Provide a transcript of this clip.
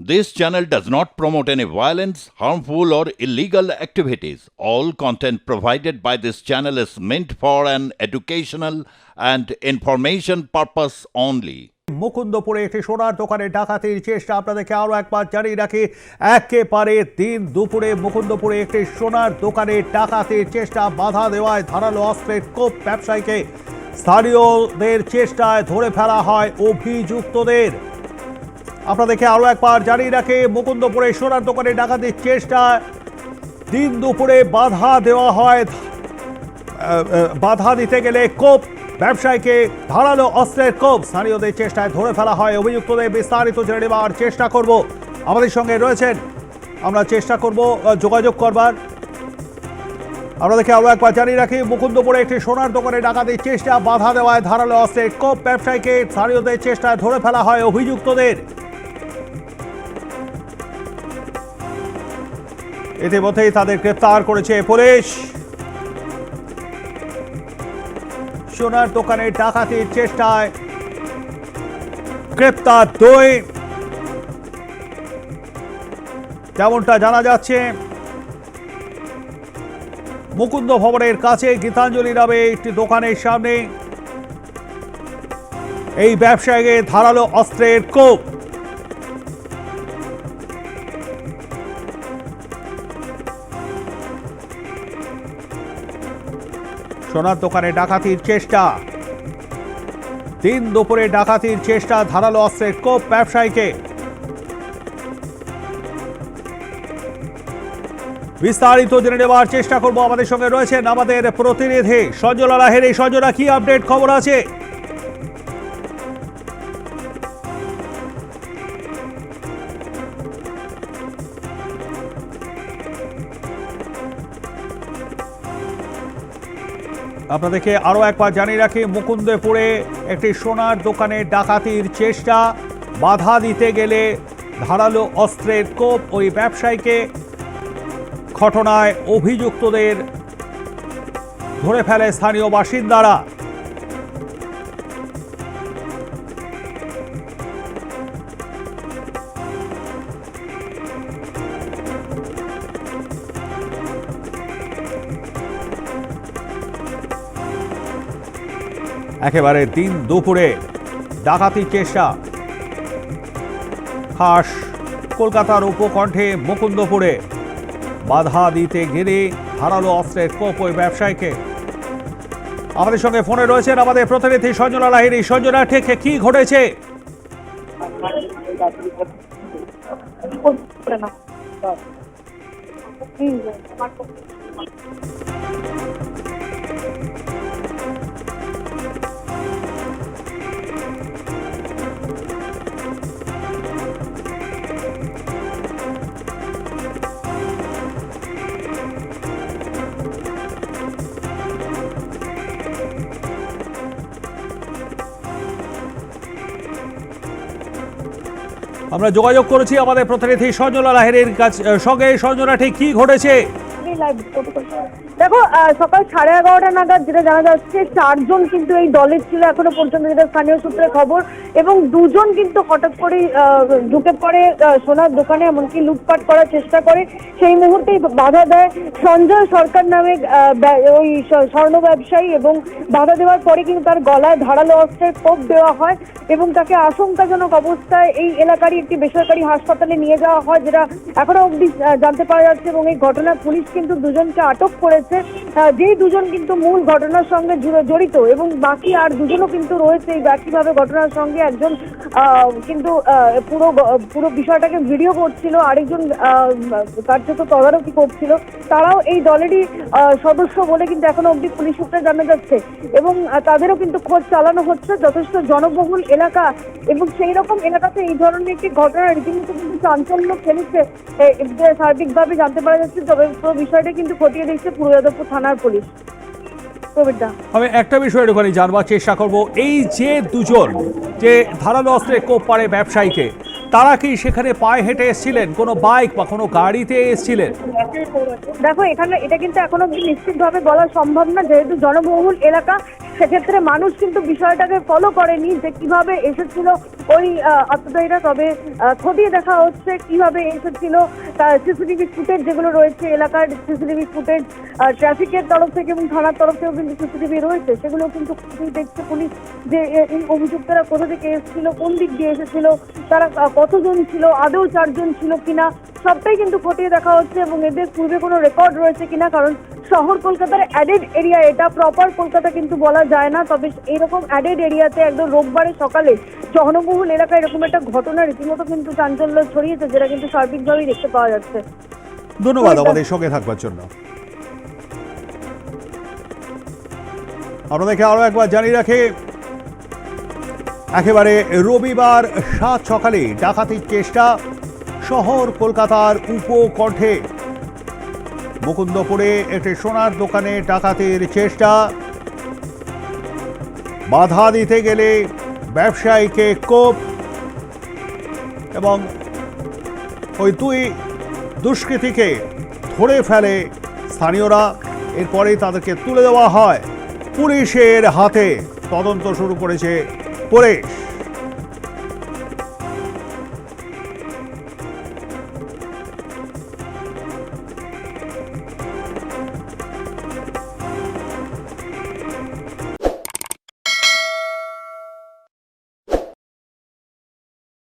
This channel does not promote any violence, harmful, or illegal activities. All content provided by this channel is meant for an educational and information purpose only. মুকুন্দপুরে একটি সোনার দোকানে ডাকাতির চেষ্টা আপনাদেরকে আরও একবার জানিয়ে রাখি একেবারে দিন দুপুরে মুকুন্দপুরে একটি সোনার দোকানে ডাকাতির চেষ্টা বাধা দেওয়ায় ধারালো অস্ত্রের কোপ ব্যবসায়ীকে স্থানীয়দের চেষ্টায় ধরে ফেলা হয় অভিযুক্তদের আপনাদেরকে আরও একবার জানিয়ে রাখি, মুকুন্দপুরে সোনার দোকানে ডাকাতির চেষ্টা। দিন দুপুরে বাধা দেওয়া হয়। বাধা দিতে গেলে কোপ, ব্যবসায়ীকে ধারালো অস্ত্রের কোপ স্থানীয়দের চেষ্টায় ধরে ফেলা হয়। অভিযুক্তদের বিস্তারিত জেনে নেওয়ার চেষ্টা করব। আমাদের সঙ্গে রয়েছেন, আমরা চেষ্টা করব যোগাযোগ করবার। আপনাদেরকে আরও একবার জানিয়ে রাখি, মুকুন্দপুরে একটি সোনার দোকানে ডাকাতির চেষ্টা, বাধা দেওয়ায় ধারালো অস্ত্রের কোপ ব্যবসায়ীকে স্থানীয়দের চেষ্টায় ধরে ফেলা হয় অভিযুক্তদের। ইতিমধ্যেই তাদের গ্রেপ্তার করেছে পুলিশ। সোনার দোকানে ডাকাতির চেষ্টায় গ্রেপ্তার দুই। যেমনটা জানা যাচ্ছে, মুকুন্দ ভবনের কাছে গীতাঞ্জলি নামে একটি দোকানের সামনে এই ব্যবসায়ীকে ধারালো অস্ত্রের কোপ। সোনার দোকানে ডাকাতির চেষ্টা। দিন দুপুরে ডাকাতির চেষ্টা ধারালো অস্ত্রের কোপ ব্যবসায়ীকে। বিস্তারিত জেনে নেওয়ার চেষ্টা করব আমাদের সঙ্গে রয়েছেন আমাদের প্রতিনিধি সজলা লাহের এই সজলা কি আপডেট খবর আছে? আপনাদেরকে আরও একবার জানিয়ে রাখি, মুকুন্দেপুরে একটি সোনার দোকানে ডাকাতির চেষ্টা। বাধা দিতে গেলে ধারালো অস্ত্রের কোপ ওই ব্যবসায়ীকে ঘটনায় অভিযুক্তদের ধরে ফেলে স্থানীয় বাসিন্দারা। একেবারে দিন দুপুরে ডাকাতি চেষ্টা। খাস কলকাতার উপকণ্ঠে মুকুন্দপুরে বাধা দিতে গেলে ধারালো অস্ত্রের কোপ ওই ব্যবসায়ীকে। আমাদের সঙ্গে ফোনে রয়েছেন আমাদের প্রতিনিধি সঞ্জনা লাহিরি সঞ্জনা, ঠিক কি ঘটেছে? আমরা যোগাযোগ করেছি আমাদের প্রতিনিধি সজলা লাহেরের কাছে সঙ্গে সজলা ঠিক কি ঘটেছে? দেখো সকাল সাড়ে এগারোটা নাগাদ যেটা জানা যাচ্ছে চারজন কিন্তু এই দলের ছিল এখনও পর্যন্ত যেটা স্থানীয় সূত্রে খবর। এবং দুজন কিন্তু হঠাৎ করে ঢুকে পড়ে সোনার দোকানে এমনকি লুটপাট করার চেষ্টা করে। সেই মুহূর্তেই বাধা দেয়। সঞ্জয় সরকার নামে ওই স্বর্ণ ব্যবসায়ী এবং বাধা দেওয়ার পরে কিন্তু তার গলায় ধারালো অস্ত্রের কোপ দেওয়া হয় এবং তাকে আশঙ্কাজনক অবস্থায় এই এলাকারই একটি বেসরকারি হাসপাতালে নিয়ে যাওয়া হয় যেটা এখনও আহ, জানতে পারা যাচ্ছে। এবং এই ঘটনায় পুলিশ কিন্তু দুজনকে আটক করেছে। হচ্ছে যেই দুজন কিন্তু মূল ঘটনার সঙ্গে জড়িত এবং বাকি আর দুজনও কিন্তু রয়েছে একইভাবে ঘটনার সঙ্গে একজন কিন্তু পুরো পুরো বিষয়টাকে ভিডিও করছিল, আরেকজন কার্যত তদারকি করছিল, তারাও এই দলেরই সদস্য বলে কিন্তু এখনও অবধি পুলিশ সূত্রে জানা যাচ্ছে এবং তাদেরও কিন্তু খোঁজ চালানো হচ্ছে, যথেষ্ট জনবহুল এলাকা এবং সেই রকম এলাকাতে এই ধরনের একটি ঘটনা রীতিমতো কিন্তু চাঞ্চল্য ফেলেছে সার্বিকভাবে জানতে পারা যাচ্ছে, তবে পুরো বিষয়টা কিন্তু খতিয়ে দেখছে পূর্ব যাদবপুর থানার পুলিশ। আমি একটা বিষয় ওখানে জানবার চেষ্টা করব। এই যে দুজন যে ধারালো অস্ত্রে কোপ পারে ব্যবসায়ীকে তারা কি সেখানে পায়ে হেঁটে এসেছিলেন? কোনো বাইক বা কোনো গাড়িতে এসেছিলেন? দেখো এখানে এটা কিন্তু এখনও নিশ্চিতভাবে বলা সম্ভব না। যেহেতু জনবহুল এলাকা সেক্ষেত্রে মানুষ কিন্তু বিষয়টাকে ফলো করেনি যে কীভাবে এসেছিল ওই আত্মদায়ীরা, তবে খতিয়ে দেখা হচ্ছে কীভাবে এসেছিল। তার সিসিটিভি ফুটেজ যেগুলো রয়েছে, এলাকার সিসিটিভি ফুটেজ ট্রাফিকের তরফ থেকে এবং থানার তরফ থেকেও কিন্তু সিসিটিভি রয়েছে। সেগুলো কিন্তু খতিয়ে দেখছে পুলিশ যে এই অভিযুক্তরা কোথা থেকে এসেছিল, কোন দিক দিয়ে এসেছিল, তারা কতজন ছিল, আদৌ চারজন ছিল কিনা, সবটাই কিন্তু খতিয়ে দেখা হচ্ছে এবং এদের পূর্বে কোনো রেকর্ড রয়েছে কিনা, কারণ শহর কলকাতার অ্যাডেড এরিয়া এটা প্রপার কলকাতা কিন্তু বলা যায় না তবে এরকম অ্যাডেড এরিয়াতে একদম রোববারে সকালে জনবহুল এলাকায় এরকম একটা ঘটনা রীতিমতো কিন্তু চাঞ্চল্য ছড়িয়েছে যেটা কিন্তু সার্বিকভাবেই দেখতে পাওয়া যাচ্ছে। ধন্যবাদ আমাদের সঙ্গে থাকবার জন্য। আপনাদেরকে আরও একবার জানিয়ে রাখি একেবারে রবিবার সাত সকালে ডাকাতির চেষ্টা শহর কলকাতার উপকণ্ঠে। মুকুন্দপুরে একটি সোনার দোকানে ডাকাতির চেষ্টা। বাধা দিতে গেলে ব্যবসায়ীকে কোপ এবং ওই দুই দুষ্কৃতীকে ধরে ফেলে স্থানীয়রা। এরপরেই তাদেরকে তুলে দেওয়া হয় পুলিশের হাতে। তদন্ত শুরু করেছে পুলিশ।